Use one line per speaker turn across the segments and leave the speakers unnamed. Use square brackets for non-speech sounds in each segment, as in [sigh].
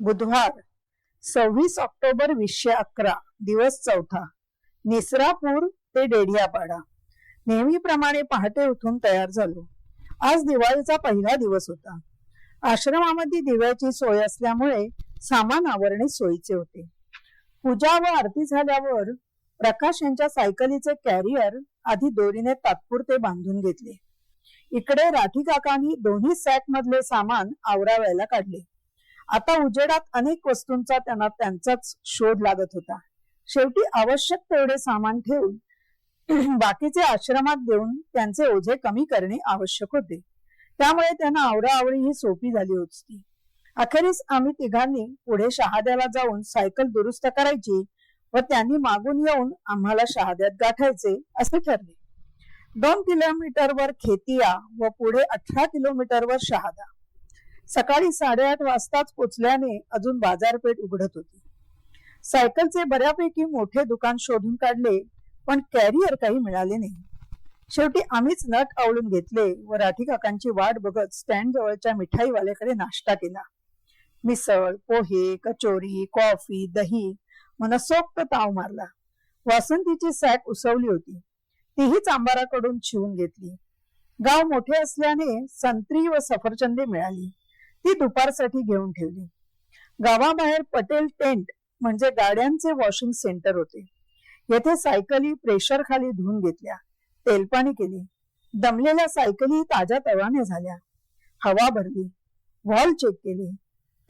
बुधवार सव्वीस ऑक्टोबर वीसशे अकरा दिवस चौथा. निसरापूर ते डेडियापाडा. नेहमीप्रमाणे पहाटे उठून तयार झालो. आज दिवाळीचा पहिला दिवस होता. आश्रमामध्ये दिव्याची सोय असल्यामुळे सामान आवरणे सोयीचे होते. पूजा व आरती झाल्यावर प्रकाश यांच्या सायकलीचे कॅरियर आधी दोरीने तात्पुरते बांधून घेतले. इकडे राठी काकांनी दोन्ही सॅक मधले सामान आवरावायला काढले. आता उजेडात अनेक वस्तूंचा त्यांना त्यांचाच शोध लागत होता. शेवटी आवश्यक तेवढे सामान ठेवून [clears throat] बाकीचे आश्रमात देऊन त्यांचे ओझे कमी करणे आवश्यक होते. त्यामुळे त्यांना आवडाआवडी ही सोपी झाली होती. अखेरीस आम्ही तिघांनी पुढे शहाद्याला जाऊन सायकल दुरुस्त करायची व त्यांनी मागून येऊन आम्हाला शहाद्यात गाठायचे असे ठरले. दोन किलोमीटरवर खेतिया व पुढे अठरा किलोमीटरवर शहादा. सकाळी साडेआठ वाजताच पोचल्याने अजून बाजारपेठ उघडत होती. सायकलचे बऱ्यापैकी मोठे दुकान शोधून काढले पण कॅरियर काही मिळाले नाही. शेवटी आम्हीच नट आवळून घेतले व राठी काकांची वाट बघत स्टँड जवळच्या मिठाईवाल्याकडे नाश्ता केला. मिसळ पोहे कचोरी कॉफी दही मनसोक्त ताव मारला. वासंतीची सॅक उसवली होती. तीही चांबाराकडून शिवून घेतली. गाव मोठे असल्याने संत्री व सफरचंदे मिळाली. ती दुपारसाठी घेऊन ठेवली. गावाबाहेर पटेल टेंट म्हणजे गाड्यांचे वॉशिंग सेंटर होते. येथे सायकली प्रेशर खाली धुवून घेतल्या. तेलपाणी केली. दमलेल्या सायकली ताज्या तवाने झाल्या. हवा भरली. व्हॉल चेक केली.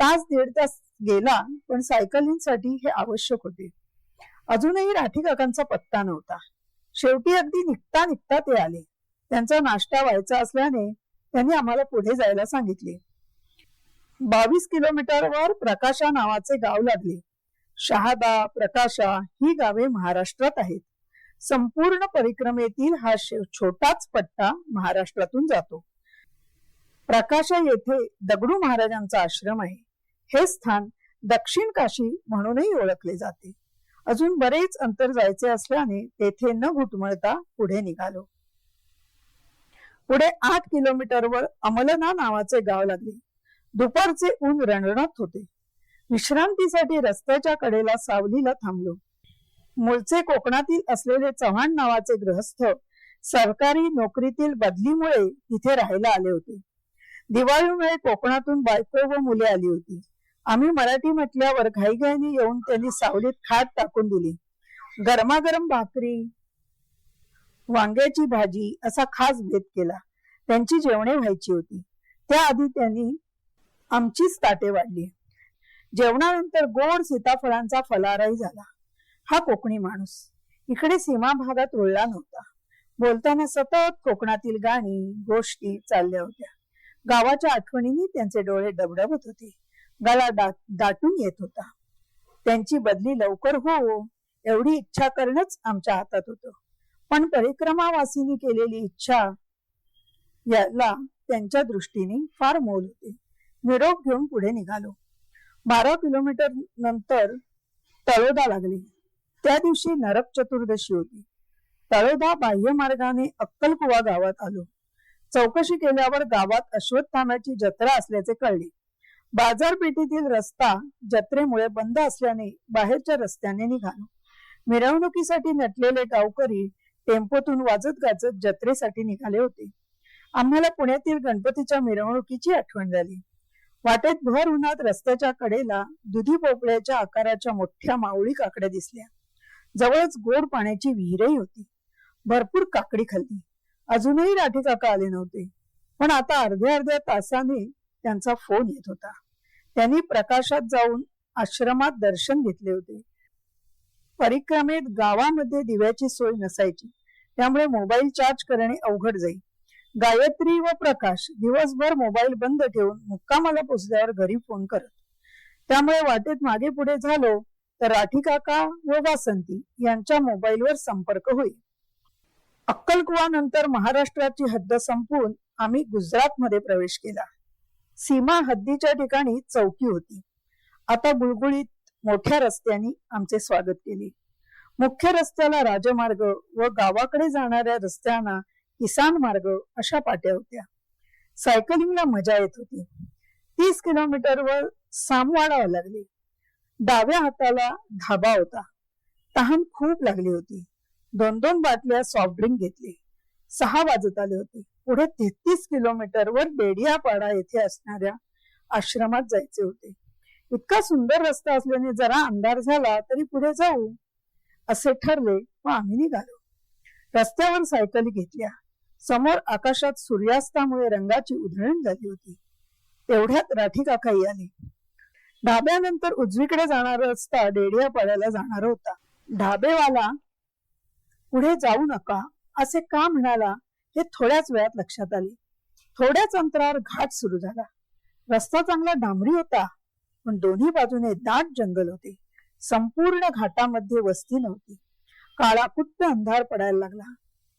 तास दीड तास गेला पण सायकलींसाठी हे आवश्यक होते. अजूनही राठी काकांचा पत्ता नव्हता. शेवटी अगदी निघता निघता ते आले. त्यांचा नाश्ता व्हायचा असल्याने त्यांनी आम्हाला पुढे जायला सांगितले. बावीस किलोमीटरवर प्रकाशा नावाचे गाव लागले. शहादा प्रकाशा ही गावे महाराष्ट्रात आहेत. संपूर्ण परिक्रमेतील हा छोटाच पट्टा महाराष्ट्रातून जातो. प्रकाशा येथे दगडू महाराजांचा आश्रम आहे. हे स्थान दक्षिण काशी म्हणूनही ओळखले जाते. अजून बरेच अंतर जायचे असल्याने तेथे न घुटमळता पुढे निघालो. पुढे आठ किलोमीटरवर अमलना नावाचे गाव लागले. दुपारचे ऊन रणरणत होते. विश्रांतीसाठी रस्त्याच्या कडेला सावलीला थांबलो. मूळचे कोकणातील असलेले चव्हाण नावाचे गृहस्थ सरकारी नोकरीतील बदलीमुळे तिथे राहायला आले होते. दिवाळीमुळे कोकणातून बायको व मुले आली होती. आम्ही मराठी म्हटल्यावर घाईघाईने येऊन त्यांनी सावलीत खाट टाकून दिली. गरमागरम भाकरी वांग्याची भाजी असा खास भेद केला. त्यांची जेवणे व्हायची होती. त्याआधी त्यांनी आमचीच ताटे वाढली. जेवणानंतर गोड सीताफळांचा फलाराही झाला. हा कोकणी माणूस. इकडे सीमा भागात रुळला नव्हता. बोलताना सतत कोकणातील गाणी गोष्टी चालल्या होत्या. गावाच्या आठवणींनी त्यांचे डोळे डबडबत होते. गला दाटून येत होता. त्यांची बदली लवकर हो, हो एवढी इच्छा करणंच आमच्या हातात होतं. पण परिक्रमावासींनी केलेली इच्छा याला त्यांच्या दृष्टीने फार मोल होते. निरोप घेऊन पुढे निघालो. बारा किलोमीटर नंतर तळोदा लागली. त्या दिवशी नरक चतुर्दशी होती. तळोदा बाह्य मार्गाने अक्कलकुवा गावात आलो. चौकशी केल्यावर गावात अश्वत्थामाची जत्रा असल्याचे कळले. बाजारपेठेतील रस्ता जत्रेमुळे बंद असल्याने बाहेरच्या रस्त्याने निघालो. मिरवणुकीसाठी नटलेले गावकरी टेम्पोतून वाजत गाजत जत्रेसाठी निघाले होते. आम्हाला पुण्यातील गणपतीच्या मिरवणुकीची आठवण झाली. वाटेत भर उन्हात रस्त्याच्या कडेला दुधी पोपळ्याच्या आकाराच्या मोठ्या मावळी काकड्या दिसल्या. जवळच गोड पाण्याची विहीरही होती. भरपूर काकडी खाल्ली. अजूनही राठी काका आले नव्हते. पण आता अर्ध्या अर्ध्या तासाने त्यांचा फोन येत होता. त्यांनी प्रकाशात जाऊन आश्रमात दर्शन घेतले होते. परिक्रमेत गावामध्ये दिव्याची सोय नसायची. त्यामुळे मोबाईल चार्ज करणे अवघड जाईल गायत्री व प्रकाश दिवसभर मोबाईल बंद ठेवून मुक्कामाला पोचल्यावर घरी फोन करत. त्यामुळे वाटेत मागे पुढे झालो तर राठी काका व वासंती यांच्या मोबाईलवर संपर्क होईल. अक्कलकुवा नंतर महाराष्ट्राची हद्द संपवून आम्ही गुजरात मध्ये प्रवेश केला. सीमा हद्दीच्या ठिकाणी चौकी होती. आता गुळगुळीत मोठ्या रस्त्याने आमचे स्वागत केले. मुख्य रस्त्याला राजमार्ग व गावाकडे जाणाऱ्या रस्त्यांना किसान मार्ग अशा पाट्या होत्या. सायकलिंगला मजा येत होती. तीस किलोमीटरवर सामवाडावं लागले. डाव्या हाताला धाबा होता. तहान खूप लागली होती. दोन दोन बाटल्या सॉफ्ट ड्रिंक घेतली. सहा वाजत आले होते. पुढे तेहतीस किलोमीटरवर बेडियापाडा येथे असणाऱ्या आश्रमात जायचे होते. इतका सुंदर रस्ता असल्याने जरा अंधार झाला तरी पुढे जाऊ असे ठरले व आम्ही निघालो. रस्त्यावर सायकली घेतल्या. समोर आकाशात सूर्यास्तामुळे रंगाची उधळण झाली होती. तेवढ्यात राठी काकाई आली. ढाब्यानंतर उजवीकडे जाणारा रस्ता पडायला जाणार होता. ढाबेवाला पुढे जाऊ नका असे का म्हणाला हे थोड्याच वेळात लक्षात आले. थोड्याच अंतरावर घाट सुरू झाला. रस्ता चांगला डांबरी होता पण दोन्ही बाजूने दाट जंगल होते. संपूर्ण घाटामध्ये वस्ती नव्हती. काळाकुट्ट अंधार पडायला लागला.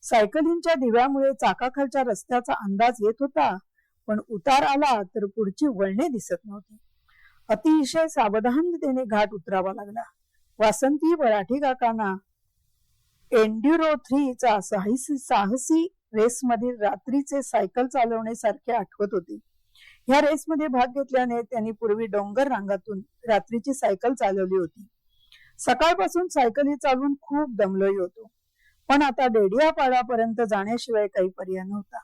सायकलींच्या दिव्यामुळे चाकाखालच्या रस्त्याचा अंदाज येत होता पण उतार आला तर पुढची वळणे दिसत नव्हती. अतिशय सावधानतेने घाट उतरावा लागला. वासंती मराठी काकांना एन्ड्युरो थ्रीचा साहसी साहसी रेस मधील रात्रीचे सायकल चालवण्यासारखे आठवत होते. ह्या रेसमध्ये भाग घेतल्याने त्यांनी पूर्वी डोंगर रांगातून रात्रीची सायकल चालवली होती. सकाळपासून सायकली चालवून खूप दमलोही होतो. पण आता डेडियापाडापर्यंत जाण्याशिवाय काही पर्याय नव्हता.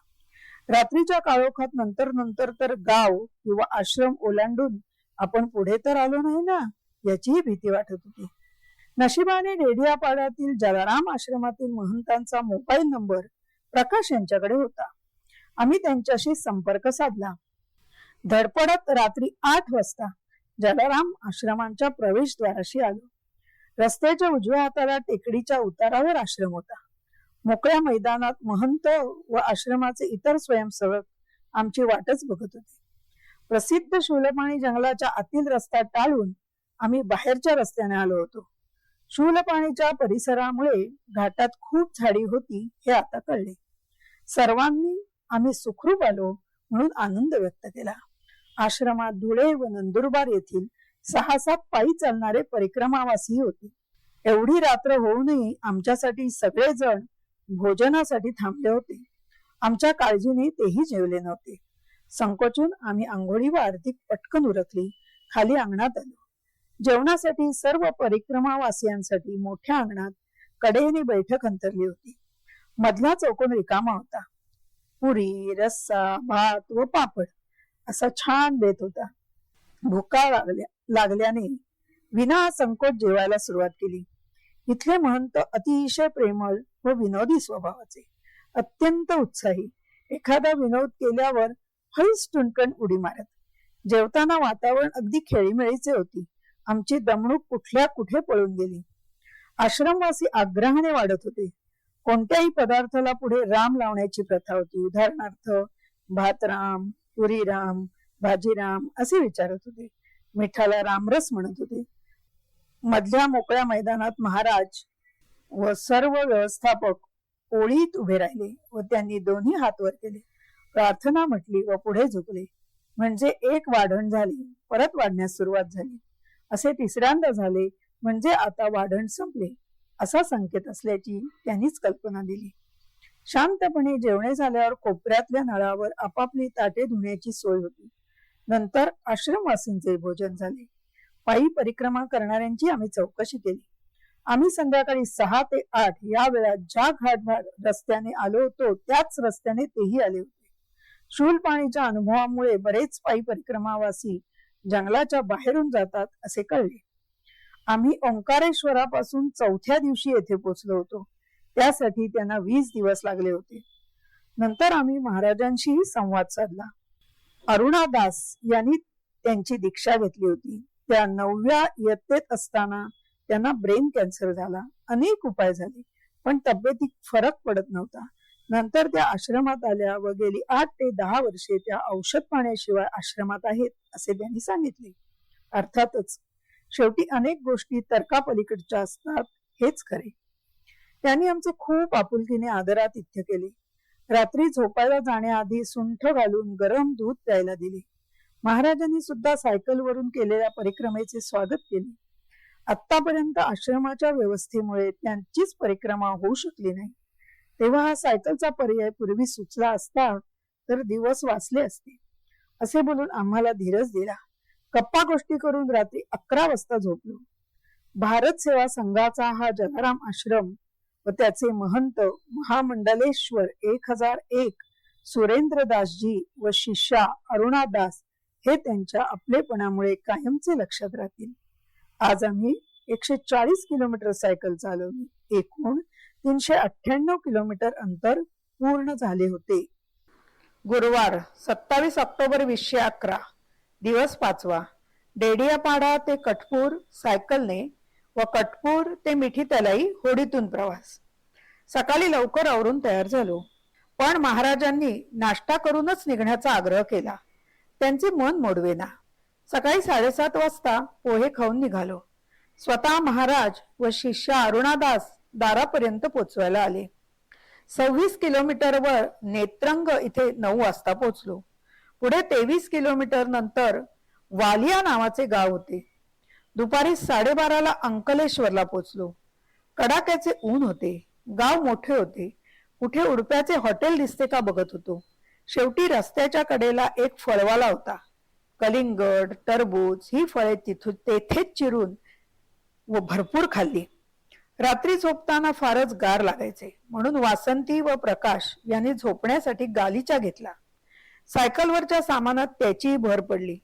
रात्रीच्या काळोखात नंतर नंतर तर गाव किंवा आश्रम ओलांडून आपण पुढे तर आलो नाही ना? याचीही भीती वाटत होती. नशिबाने डेडियापाड्यातील जलाराम आश्रमातील महंतांचा मोबाईल नंबर प्रकाश यांच्याकडे होता. आम्ही त्यांच्याशी संपर्क साधला. धडपडत रात्री आठ वाजता जलाराम आश्रमांच्या प्रवेशद्वाराशी आलो. रस्त्याच्या उजव्या हाताला टेकडीच्या उतारावर आश्रम होता. मोकळ्या मैदानात महंत व आश्रमाचे इतर स्वयंसेवक आमची वाटच बघत होते. प्रसिद्ध शूलपाणी जंगलाच्या आतील रस्ता टाळून आम्ही बाहेरच्या रस्त्याने आलो होतो. शूलपाणीच्या परिसरामुळे घाटात खूप झाडी होती हे आता कळले. सर्वांनी आम्ही सुखरूप आलो म्हणून आनंद व्यक्त केला. आश्रमात धुळे व नंदुरबार येथील सहा सात पायी चालणारे परिक्रमावासी होते. एवढी रात्र होऊनही आमच्यासाठी सगळेजण भोजनासाठी थांबले होते. आमच्या काळजीने तेही जेवले नव्हते. संकोचून आम्ही आंघोळी व आरती पटकन उरकली. खाली अंगणात आलो. जेवणासाठी सर्व परिक्रमावासियांसाठी मोठ्या अंगणात कडेने बैठक अंतरली होती. मधला चौकोन रिकामा होता. पुरी रस्सा भात व पापड असा छान बेत होता. भुका लागल्या लागल्याने विना संकोच जेवायला सुरुवात केली. इथले महंत अतिशय प्रेमळ व विनोदी स्वभावाचे. अत्यंत उत्साही. एखादा विनोद केल्यावर हळूच टुणकण उडी मारत. जेवताना वातावरण अगदी खेळीमेळीचे होती. आमची दमणूक कुठल्या कुठे पळून गेली? आश्रमवासी आग्रहाने वाढत होते. कोणत्याही पदार्थाला पुढे राम लावण्याची प्रथा होती. उदाहरणार्थ भातराम पुरीराम भाजीराम असे विचारत होते. मिठाला रामरस म्हणत होते. मधल्या मोकळ्या मैदानात महाराज व सर्व व्यवस्थापक ओळीत उभे राहिले व त्यांनी दोन्ही हात वर केले. प्रार्थना म्हटली व पुढे झुकले. म्हणजे एक वाढण झाली परत वाढण्यास सुरुवात झाली. असे तिसऱ्यांदा झाले म्हणजे आता वाढण संपले असा संकेत असल्याची त्यांनीच कल्पना दिली. शांतपणे जेवणे झाल्यावर कोपऱ्यातल्या नळावर आपापली ताटे धुण्याची सोय होती. नंतर आश्रमवासींचे भोजन झाले. पायी परिक्रमा करणाऱ्यांची आम्ही चौकशी केली. आम्ही संध्याकाळी सहा ते आठ या वेळात ज्या घाट रस्त्याने आलो होतो त्याच रस्त्याने तेही आले होते. शूल पाणीच्या अनुभवामुळे बरेच पायी परिक्रमावासी जंगलाच्या बाहेरून जातात असे कळले. आम्ही ओंकारेश्वरापासून चौथ्या दिवशी येथे पोचलो होतो. त्यासाठी त्यांना वीस दिवस लागले होते. नंतर आम्ही महाराजांशीही संवाद साधला. अरुणादास यांनी त्यांची दीक्षा घेतली होती. त्या नवव्या इयत्तेत असताना त्यांना ब्रेन कॅन्सर झाला. अनेक उपाय झाले पण तब्येतीत फरक पडत नव्हता. नंतर त्या आश्रमात आल्या व गेली आठ ते दहा वर्षे त्या औषध पाण्याशिवाय आश्रमात आहेत असे त्यांनी सांगितले. अर्थातच शेवटी अनेक गोष्टी तर्कापलीकडच्या असतात हेच खरे. त्यांनी आमचे खूप आपुलकीने आदरातिथ्य केले. रात्री झोपायला जाण्याआधी सुंठ घालून गरम दूध प्यायला दिले. महाराजांनी सुद्धा सायकलवरून केलेल्या परिक्रमेचे स्वागत केले. आतापर्यंत आश्रमाच्या व्यवस्थेमुळे त्यांचीच परिक्रमा होऊ शकली नाही. तेव्हा हा सायकलचा पर्याय पूर्वी सुचला असता तर दिवस वाचले असते. असे बोलून आम्हाला धीरज दिला. गप्पा गोष्टी करून रात्री अकरा वाजता झोपलो. भारत सेवा संघाचा हा जलाराम आश्रम व त्याचे महंत महामंडलेश्वर एक हजार एक सुरेंद्रदासजी व शिष्या अरुणादास हे त्यांच्या आपलेपणामुळे कायमचे लक्षात राहतील. आज आम्ही एकशे चाळीस किलोमीटर सायकल चालवली. एकूण तीनशे अठ्ठ्याण्णव किलोमीटर अंतर पूर्ण झाले होते. गुरुवार सत्तावीस ऑक्टोबर वीसशे अकरा. दिवस पाचवा. डेडियापाडा ते कटपूर सायकलने व कटपूर ते मिठी तलाई होडीतून प्रवास. सकाळी लवकर आवरून तयार झालो. पण महाराजांनी नाश्ता करूनच निघण्याचा आग्रह केला. त्यांचे मन मोडवेना. सकाळी साडेसात वाजता पोहे खाऊन निघालो. स्वतः महाराज व शिष्य अरुणादास दारापर्यंत पोचवायला आले. सव्वीस किलोमीटरवर नेत्रंग इथे नऊ वाजता पोचलो. पुढे तेवीस किलोमीटर नंतर वालिया नावाचे गाव होते. दुपारी साडेबाराला अंकलेश्वरला पोचलो. कडाक्याचे ऊन होते गाव मोठे होते. कुठे उडप्याचे हॉटेल दिसते का बघत होतो. शेवटी रस्त्याच्या कडेला एक फळवाला होता. कलिंगड टरबूज ही फळे तिथून तेथेच चिरून व भरपूर खाल्ली. रात्री झोपताना फारच गार लागायचे. म्हणून वासंती व प्रकाश यांनी झोपण्यासाठी गालीचा घेतला. सायकलवरच्या सामानात त्याचीही भर पडली.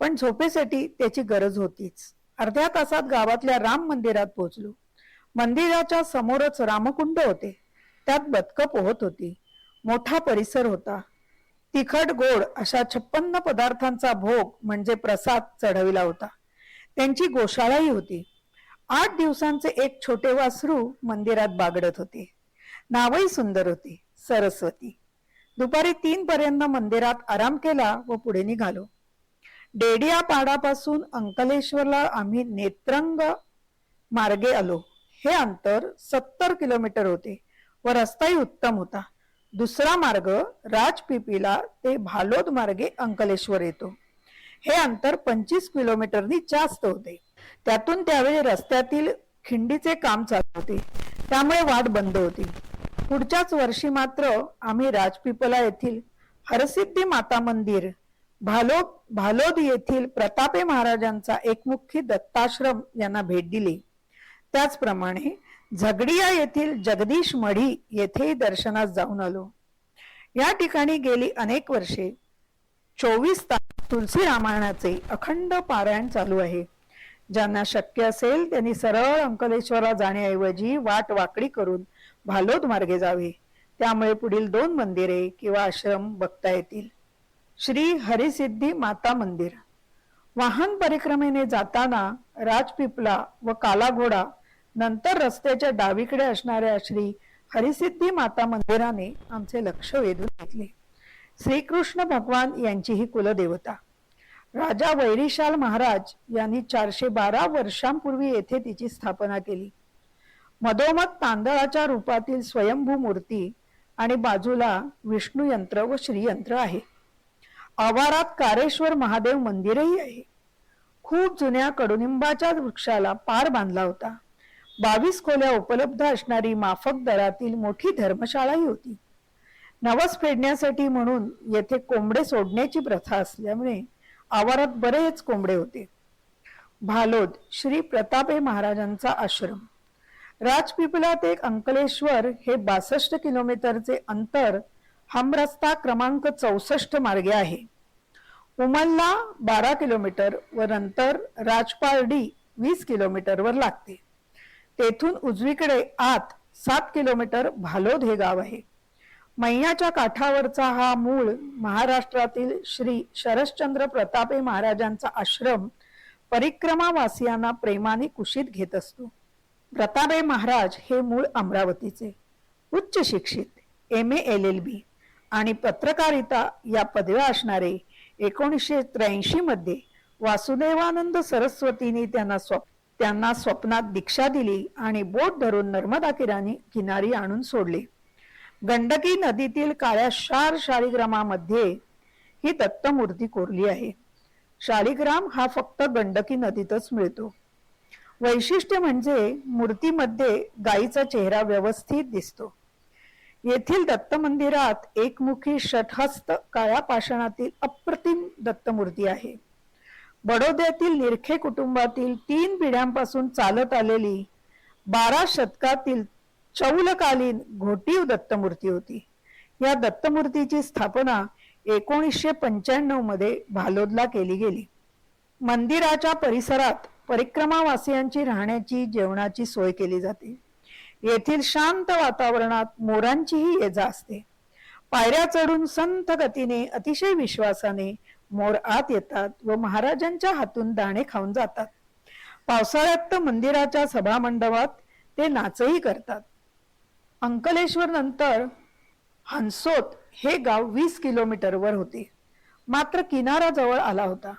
पण झोपेसाठी त्याची गरज होतीच. अर्ध्या तासात गावातल्या राम मंदिरात पोहोचलो. मंदिराच्या समोरच रामकुंड होते. त्यात बदकं पोहत होती. मोठा परिसर होता. तिखट गोड अशा छप्पन्न पदार्थांचा भोग म्हणजे प्रसाद चढविला होता. त्यांची गोशाळाही होती. आठ दिवसांचे एक छोटे वासरू मंदिरात बागडत होते. नावही सुंदर होते. सरस्वती. दुपारी तीन पर्यंत मंदिरात आराम केला व पुढे निघालो. डेडिया पाडापासून अंकलेश्वरला आम्ही नेत्रंग मार्गे आलो. हे अंतर सत्तर किलोमीटर होते. व रस्ताही उत्तम होता. दुसरा मार्ग राजपिपीला ते भालोद मार्गे अंकलेश्वर येतो. हे अंतर पंचवीस किलोमीटरनी जास्त होते. त्यातून त्यावेळी रस्त्यातील खिंडीचे काम चालू होते. त्यामुळे वाट बंद होती. पुढच्याच वर्षी मात्र आम्ही राजपिपला येथील हरसिद्धी माता मंदिर भालो भालोद येथील प्रतापे महाराजांचा एकमुखी दत्ताश्रम यांना भेट दिली. त्याचप्रमाणे झगडिया येथील जगदीश मढी येथेही दर्शनास जाऊन आलो. या ठिकाणी गेली अनेक वर्षे. चोवीस तास तुलसी रामायणाचे अखंड पारायण चालू आहे. ज्यांना शक्य असेल त्यांनी सरळ अंकलेश्वरला जाण्याऐवजी वाट वाकडी करून भालोद मार्गे जावे. त्यामुळे पुढील दोन मंदिरे किंवा आश्रम बघता येतील. श्री हरिसिद्धी माता मंदिर. वाहन परिक्रमेने जाताना राजपिपला व कालाघोडा नंतर रस्त्याच्या डावीकडे असणाऱ्या श्री हरिसिद्धी माता मंदिराने आमचे लक्ष वेधून घेतले. श्रीकृष्ण भगवान यांची ही कुलदेवता. राजा वैरिशाल महाराज यांनी चारशे बारा वर्षांपूर्वी येथे तिची स्थापना केली. मधोमध तांदळाच्या रूपातील स्वयंभू मूर्ती आणि बाजूला विष्णू यंत्र व श्रीयंत्र आहे. आवारात कारेश्वर महादेव मंदिरही आहे. खूप जुन्या कडुनिंबाच्या वृक्षाला पार बांधला होता. बावीस खोल्या उपलब्ध असणारी माफक दरातील मोठी धर्मशाळाही होती. नवस फेडण्यासाठी म्हणून येथे कोंबडे सोडण्याची प्रथा असल्यामुळे आवारात बरेच कोंबडे होते. भालोद श्री प्रतापे महाराजांचा आश्रम. राजपिपला ते अंकलेश्वर हे बासष्ट किलोमीटरचे अंतर हमरस्ता क्रमांक चौसष्ट मार्गे आहे. उमलला बारा किलोमीटर व नंतर राजपारडी वीस किलोमीटरवर लागते. तेथून उजवीकडे आत सात किलोमीटर भालोद हे गाव आहे. मैयाच्या काठावरचा हा मूळ महाराष्ट्रातील श्री शरश्चंद्र प्रतापे महाराजांचा आश्रम परिक्रमावासियांना प्रेमाने कुशीत घेत असतो. प्रतापे महाराज हे मूळ अमरावतीचे उच्च शिक्षित M A L L B आणि पत्रकारिता या पदव्या असणारे एकोणीसशे त्र्याऐंशी मध्ये वासुदेवानंद सरस्वतीने त्यांना स्वप्न त्यांना स्वप्नात दीक्षा दिली आणि बोट धरून नर्मदा किराणी किनारी आणून सोडले. गंडकी नदीतील काळ्या शार शाळीग्रामामध्ये ही दत्तमूर्ती कोरली आहे. शाळीग्राम हा फक्त गंडकी नदीतच मिळतो. वैशिष्ट्य म्हणजे मूर्तीमध्ये गायीचा चेहरा व्यवस्थित दिसतो. येथील दत्त मंदिरात एकमुखी षटहस्त काळ्या पाषाणातील अप्रतिम दत्तमूर्ती आहे. बडोद्यातील निरखे कुटुंबातील तीन पिढ्यांपासून चालत आलेली बारा शतकातील चौलकालीन घोटीव दत्तमूर्ती होती. या दत्तमूर्तीची स्थापना एकोणीसशे पंच्याण्णवमध्ये भालोदला केली गेली. मंदिराच्या परिसरात परिक्रमावासियांची राहण्याची जेवणाची सोय केली जाते. येथील शांत वातावरणात मोरांचीही ये जा असते. पायऱ्या चढून संत गतीने अतिशय विश्वासाने मोर आत येतात व महाराजांच्या हातून दाणे खाऊन जातात. पावसाळ्यात तर मंदिराच्या सभामंडपात ते नाचही करतात. अंकलेश्वर नंतर हंसोत हे गाव वीस किलोमीटरवर होते. मात्र किनारा जवळ आला होता.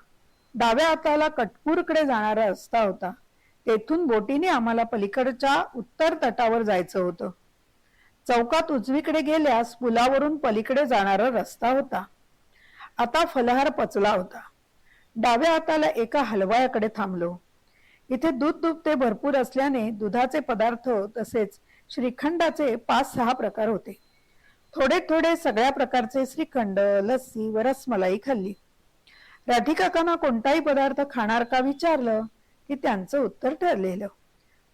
डाव्या हाताला कटपूरकडे जाणारा रस्ता होता. तेथून बोटीने आम्हाला पलीकडच्या उत्तर तटावर जायचं होतं. चौकात उजवीकडे गेल्यास पुलावरून पलीकडे जाणारा रस्ता होता. आता फलहार पचला होता. डाव्या हाताला एका हलवायाकडे थांबलो. इथे दूध दुभते भरपूर असल्याने दुधाचे पदार्थ तसेच श्रीखंडाचे पाच सहा प्रकार होते. थोडे थोडे सगळ्या प्रकारचे श्रीखंड लस्सी व रसमलाई खाल्ली. राधिकाकांना कोणताही पदार्थ खाणार का विचारलं की त्यांचं उत्तर ठरलेलं.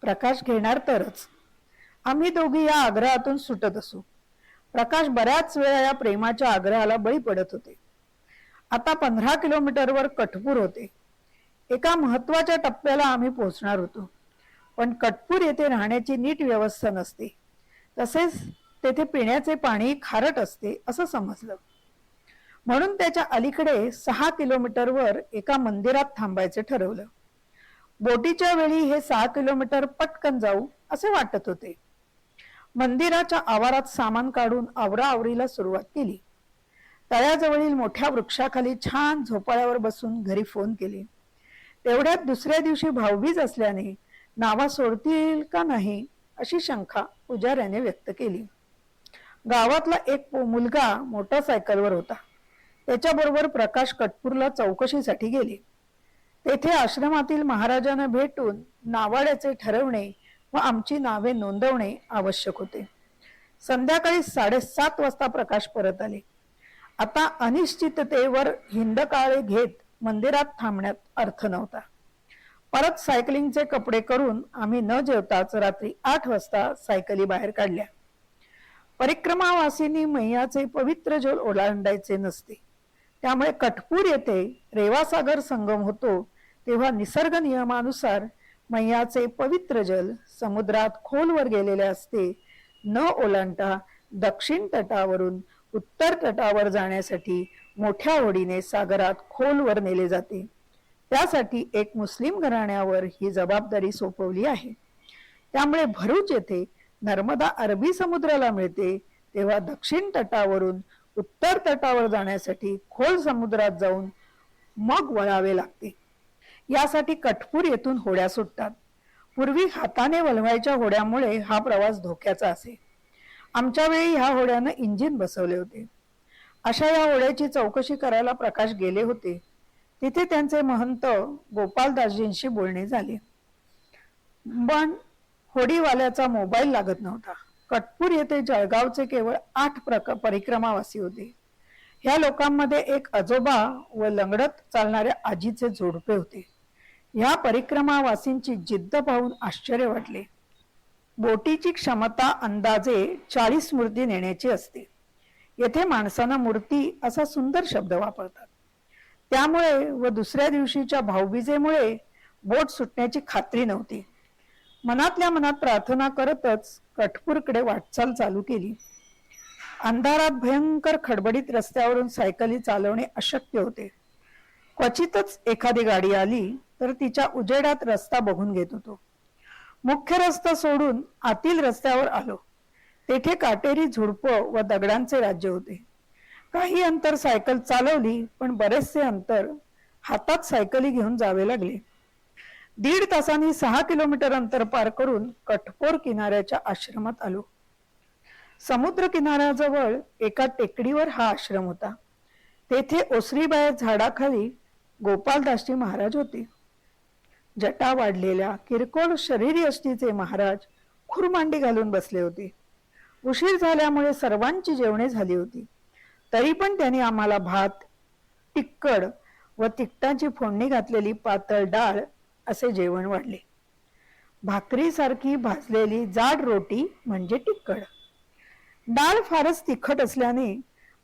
प्रकाश घेणार तरच. आम्ही दोघी या आग्रहातून सुटत असू. प्रकाश बऱ्याच वेळा या प्रेमाच्या आग्रहाला बळी पडत होते. आता पंधरा किलोमीटरवर कठपूर होते. एका महत्त्वाच्या टप्प्याला आम्ही पोहोचणार होतो. पण कटपूर येथे राहण्याची नीट व्यवस्था नसते. तसेच तेथे पिण्याचे पाणी खारट असते असं समजलं. म्हणून त्याच्या अलीकडे सहा किलोमीटरवर एका मंदिरात थांबायचे ठरवलं. बोटीच्या वेळी हे सहा किलोमीटर पटकन जाऊ असे वाटत होते. मंदिराच्या आवारात सामान काढून आवराआवरीला सुरुवात केली. तळ्याजवळील मोठ्या वृक्षाखाली छान झोपाळ्यावर बसून घरी फोन केले. तेवढ्यात दुसऱ्या दिवशी भाऊबीज असल्याने नावा सोडतील का नाही अशी शंका पुजाऱ्याने व्यक्त केली. गावातला एक मुलगा मोटरसायकलवर होता. त्याच्याबरोबर प्रकाश कटपूरला चौकशीसाठी गेले. तेथे आश्रमातील महाराजांना भेटून नावाड्याचे ठरवणे व आमची नावे नोंदवणे आवश्यक होते. संध्याकाळी साडेसात वाजता प्रकाश परत आले. आता अनिश्चिततेवर हिंदकाळे घेत मंदिरात थांबण्यात अर्थ नव्हता. परत सायकलिंगचे कपडे करून आम्ही न जेवताच रात्री आठ वाजता सायकली बाहेर काढल्या. परिक्रमावासींनी मैयाचे पवित्र जल ओलांडायचे नसते. त्यामुळे कटपूर येथे रेवासागर संगम होतो तेव्हा निसर्ग नियमानुसार मैयाचे पवित्र जल समुद्रात खोलवर गेलेले असते. न ओलांडता दक्षिण तटावरून उत्तर तटावर जाण्यासाठी मोठ्या ओढीने सागरात खोलवर नेले जाते. त्यासाठी एक मुस्लिम घराण्यावर ही जबाबदारी सोपवली आहे. त्यामुळे भरूच येथे नर्मदा अरबी समुद्राला मिळते तेव्हा दक्षिण तटावरून उत्तर तटावर जाण्यासाठी खोल समुद्रात जाऊन मग वळावे लागते. यासाठी कठपूर येथून होड्या सुटतात. पूर्वी हाताने वलवायच्या होड्यामुळे हा प्रवास धोक्याचा असे. आमच्या वेळी ह्या होड्यानं इंजिन बसवले होते. अशा या होड्याची चौकशी करायला प्रकाश गेले होते. तिथे त्यांचे महंत गोपालदासजींशी बोलणे झाले. पण होडीवाल्याचा मोबाईल लागत नव्हता. कटपूर येथे जळगावचे केवळ आठ प्रक परिक्रमावासी होते. ह्या लोकांमध्ये एक आजोबा व लंगडत चालणाऱ्या आजीचे जोडपे होते. ह्या परिक्रमावासींची जिद्द पाहून आश्चर्य वाटले. बोटीची क्षमता अंदाजे चाळीस मूर्ती नेण्याची असते. येथे माणसांना मूर्ती असा सुंदर शब्द वापरतात. त्यामुळे व दुसऱ्या दिवशीच्या भाऊबीजेमुळे बोट सुटण्याची खात्री नव्हती. मनातल्या मनात प्रार्थना करतच कठपूरकडे वाटचाल चालू केली. अंधारात भयंकर खडबडीत रस्त्यावरून सायकली चालवणे अशक्य होते. क्वचितच एखादी गाडी आली तर तिच्या उजेडात रस्ता बघून घेत होतो. मुख्य रस्ता सोडून आतील रस्त्यावर आलो. तेथे काटेरी झुडपं व दगडांचे राज्य होते. काही अंतर सायकल चालवली पण बरेचसे अंतर हातात सायकली घेऊन जावे लागले. दीड तासांनी सहा किलोमीटर अंतर पार करून कठपोर किनाऱ्याच्या आश्रमात आलो. समुद्र किनाऱ्याजवळ एका टेकडीवर हा आश्रम होता. तेथे ओसरीबाहेर झाडाखाली गोपालदासजी महाराज होते. जटा वाढलेल्या किरकोळ शरीरी अष्टीचे महाराज खुरमांडी घालून बसले होते. उशीर झाल्यामुळे सर्वांची जेवणे झाली होती. तरी पण त्यांनी आम्हाला भात तिक्कड व तिकटाची फोडणी घातलेली पातळ डाळ असे जेवण वाढले. भाकरीसारखी भाजलेली जाड रोटी म्हणजे टिक्कड डाळ फारच तिखट असल्याने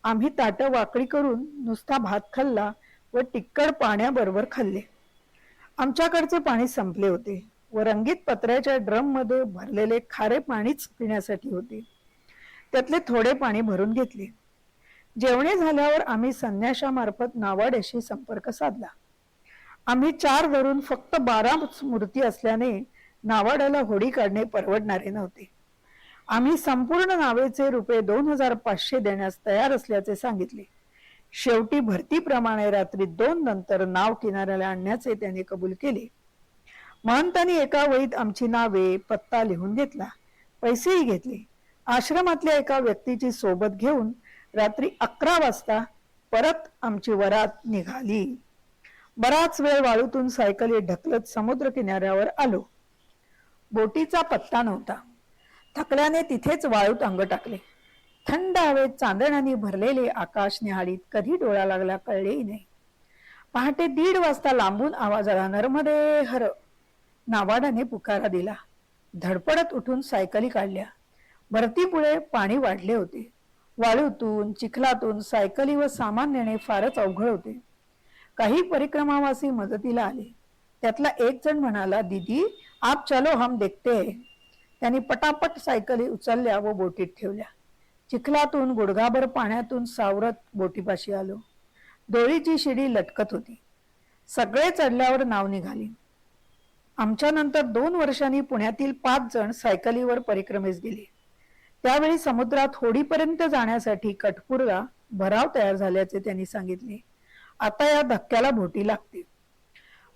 आम्ही ताटं वाकडी करून नुसता भात खाल्ला व टिक्कड पाण्याबरोबर खाल्ले. आमच्याकडचे पाणी संपले होते व रंगीत पत्र्याच्या ड्रममध्ये भरलेले खारे पाणीच पिण्यासाठी होते. त्यातले थोडे पाणी भरून घेतले. जेवणे झाल्यावर आम्ही संन्याशामार्फत नावाड्याशी संपर्क साधला. आम्ही चार धरून फक्त बारा मूर्ती असल्याने नावाड्याला होडी काढणे परवडणारे नव्हते. आम्ही संपूर्ण नावेचे रुपये दोन हजार पाचशे देण्यास तयार असल्याचे सांगितले. शेवटी भरतीप्रमाणे रात्री दोन नंतर नाव किनाऱ्याला आणण्याचे त्याने कबूल केले. महंतांनी एका वहीत आमची नावे पत्ता लिहून घेतला. पैसेही घेतले. आश्रमातल्या एका व्यक्तीची सोबत घेऊन रात्री अकरा वाजता परत आमची वरात निघाली. बराच वेळ वाळूतून सायकली ढकलत समुद्र किनाऱ्यावर आलो. बोटीचा पत्ता नव्हता. थकल्याने तिथेच वाळूत अंग टाकले. थंड हवेत चांदण्याने भरलेले आकाश निहाळीत कधी डोळा लागला कळलेही नाही. पहाटे दीड वाजता लांबून आवाज आला नर्मदे हर. नावाडाने पुकारा दिला. धडपडत उठून सायकली काढल्या. भरतीमुळे पाणी वाढले होते. वाळूतून चिखलातून सायकली व सामान नेणे फारच अवघड होते. काही परिक्रमावासी मदतीला आले. त्यातला एक जण म्हणाला दीदी आप चलो हम देखते है. त्यांनी पटापट सायकली उचलल्या व बोटीत ठेवल्या. चिखलातून गुडघाभर पाण्यातून सावरत बोटीपाशी आलो. डोळीची शिडी लटकत होती. सगळे चढल्यावर नाव निघाली. आमच्या नंतर दोन वर्षांनी पुण्यातील पाच जण सायकलीवर परिक्रमेस गेले. त्यावेळी समुद्रात होडीपर्यंत जाण्यासाठी कठपूरला भराव तयार झाल्याचे त्यांनी सांगितले. आता या धक्क्याला भोटी लागते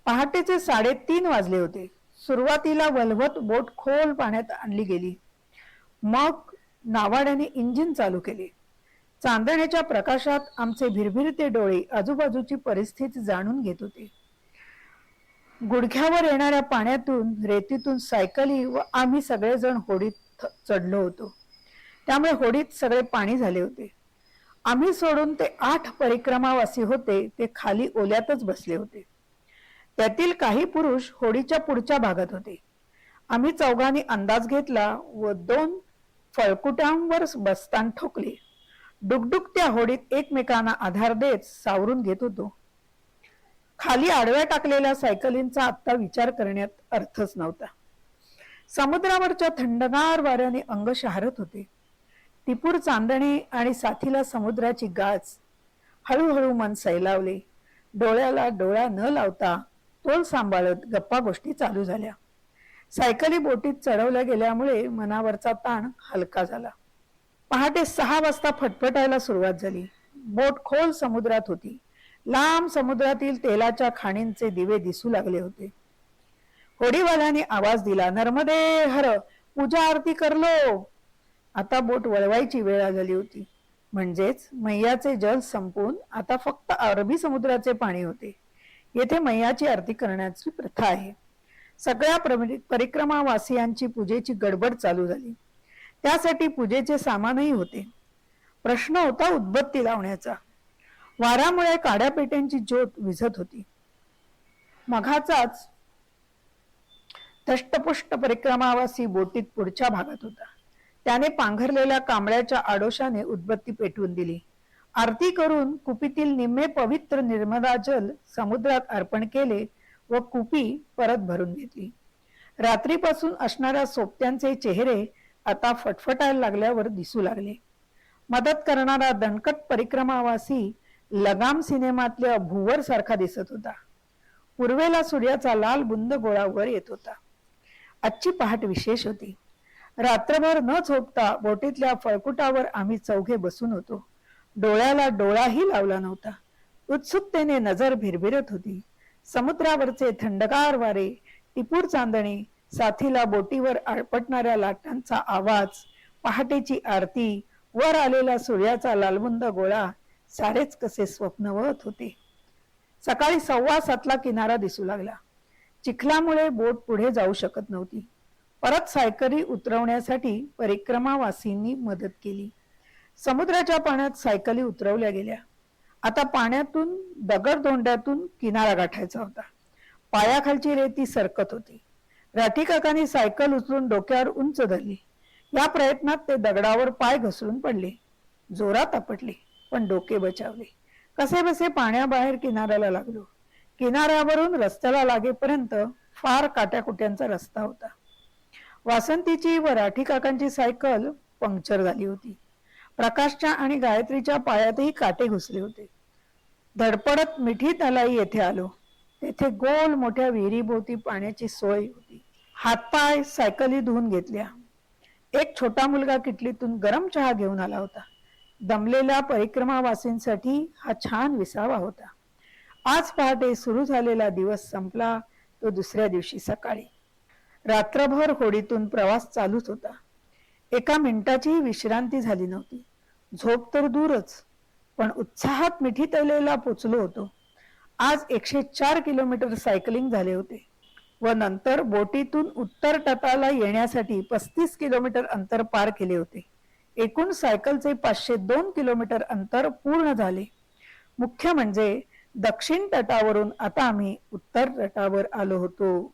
पहाटेचे साडेतीन वाजले होते. सुरुवातीला वलवत बोट खोल पाण्यात आणली गेली. मग नावाड्याने इंजिन चालू केले. चांदण्याच्या प्रकाशात आमचे भिरभिरते डोळे आजूबाजूची परिस्थिती जाणून घेत होते. गुडघ्यावर येणाऱ्या पाण्यातून रेतीतून सायकली व आम्ही सगळेजण होडीत चढलो होतो. त्यामुळे होडीत सगळे पाणी झाले होते. आम्ही सोडून ते आठ परिक्रमावासी होते ते खाली ओल्यातच बसले होते. त्यातील काही पुरुष होडीच्या पुढच्या भागात होते. आम्ही चौघांनी अंदाज घेतला व दोन फळकुट्यांवर बसतान ठोकले. डुकडुकत्या होडीत एकमेकांना आधार देत सावरून घेत होतो. खाली आडव्या टाकलेल्या सायकलींचा आत्ता विचार करण्यात अर्थच नव्हता. समुद्रावरच्या थंडगार वाऱ्याने अंग शहारत होते. टिपूर चांदणे आणि साथीला समुद्राची गाज. हळूहळू मन सैलावले. डोळ्याला डोळा न लावता तोल सांभाळत गप्पा गोष्टी चालू झाल्या. सायकली बोटीत चढवल्या गेल्यामुळे मनावरचा ताण हलका झाला. पहाटे सहा वाजता फटफटायला सुरुवात झाली. बोट खोल समुद्रात होती. लांब समुद्रातील तेलाच्या खाणींचे दिवे दिसू लागले होते. होडीवाल्याने आवाज दिला नर्मदे हर पूजा आरती करलो आता बोट वळवायची वेळ झाली होती. म्हणजेच मैयाचे जल संपून आता फक्त अरबी समुद्राचे पाणी होते. येथे मैयाची आरती करण्याची प्रथा आहे. सगळ्या परिक्रमावासियांची पूजेची गडबड चालू झाली. त्यासाठी पूजेचे सामानही होते. प्रश्न होता उद्बत्ती लावण्याचा. वाऱ्यामुळे काड्या पेट्यांची ज्योत विझत होती. मघाचाच दष्टपुष्ट परिक्रमावासी बोटीत पुढच्या भागात होता. त्याने पांघरलेल्या कांबळ्याच्या आडोशाने उद्बत्ती पेटवून दिली. आरती करून कुपीतील निम्मे पवित्र निर्मदा जल समुद्रात अर्पण केले व कुपी परत भरून घेतली. रात्रीपासून असणाऱ्या सोबत्यांचे चेहरे आता फटफटायला लागल्यावर दिसू लागले. मदत करणारा दणकट परिक्रमावासी लगाम सिनेमातल्या भुवर सारखा दिसत होता. पूर्वेला सूर्याचा लाल बुंद गोळावर येत होता. आजची पहाट विशेष होती. रात्रभर न झोपता बोटीतल्या फळकुटावर आम्ही चौघे बसून होतो. डोळ्याला डोळाही लावला नव्हता. उत्सुकतेने नजर भिरभिरत होती. समुद्रावरचे थंडगार वारे टिपूर चांदणे साथीला बोटीवर आळपटणाऱ्या लाटांचा आवाज पहाटेची आरती वर आलेला सूर्याचा लालबुंद गोळा सारेच कसे स्वप्नवत होते. सकाळी सव्वा सातला किनारा दिसू लागला. चिखलामुळे बोट पुढे जाऊ शकत नव्हती. परत सायकली उतरवण्यासाठी परिक्रमावासींनी मदत केली. समुद्राच्या पाण्यात सायकली उतरवल्या गेल्या. आता पाण्यातून दगडधोंड्यातून किनारा गाठायचा होता. पायाखालची रेती सरकत होती. राठी काकांनी सायकल उचलून डोक्यावर उंच धरली. या प्रयत्नात ते दगडावर पाय घसरून पडले. जोरात आपटले पण डोके बचावले. कसे बसे पाण्याबाहेर किनाऱ्याला लागलो. किनाऱ्यावरून रस्त्याला लागेपर्यंत फार काट्याकुट्यांचा रस्ता होता. वासंतीची व राठी काकांची सायकल पंक्चर झाली होती. प्रकाशच्या आणि गायत्रीच्या पायातही काटे घुसले होते. धडपडत मिठी तलाई येथे आलो. तेथे गोल मोठ्या विहिरीभोवती पाण्याची सोय होती. हातपाय सायकली धुवून घेतल्या. एक छोटा मुलगा किटलीतून गरम चहा घेऊन आला होता. दमलेल्या परिक्रमावासींसाठी हा छान विसावा होता. आज पहाटे सुरू झालेला दिवस संपला. तो दुसऱ्या दिवशी सकाळी. रात्रभर होडीतून प्रवास चालूच होता. एका मिनिटाचीही विश्रांती झाली नव्हती. झोप तर दूरच पण उत्साहात मिठी तलेला पोचलो होतो. आज एकशे चार किलोमीटर सायकलिंग झाले होते व नंतर बोटीतून उत्तर तटाला येण्यासाठी पस्तीस किलोमीटर अंतर पार केले होते. एकूण सायकलचे पाचशे दोन किलोमीटर अंतर पूर्ण झाले. मुख्य म्हणजे दक्षिण तटावरून आता आम्ही उत्तर तटावर आलो होतो.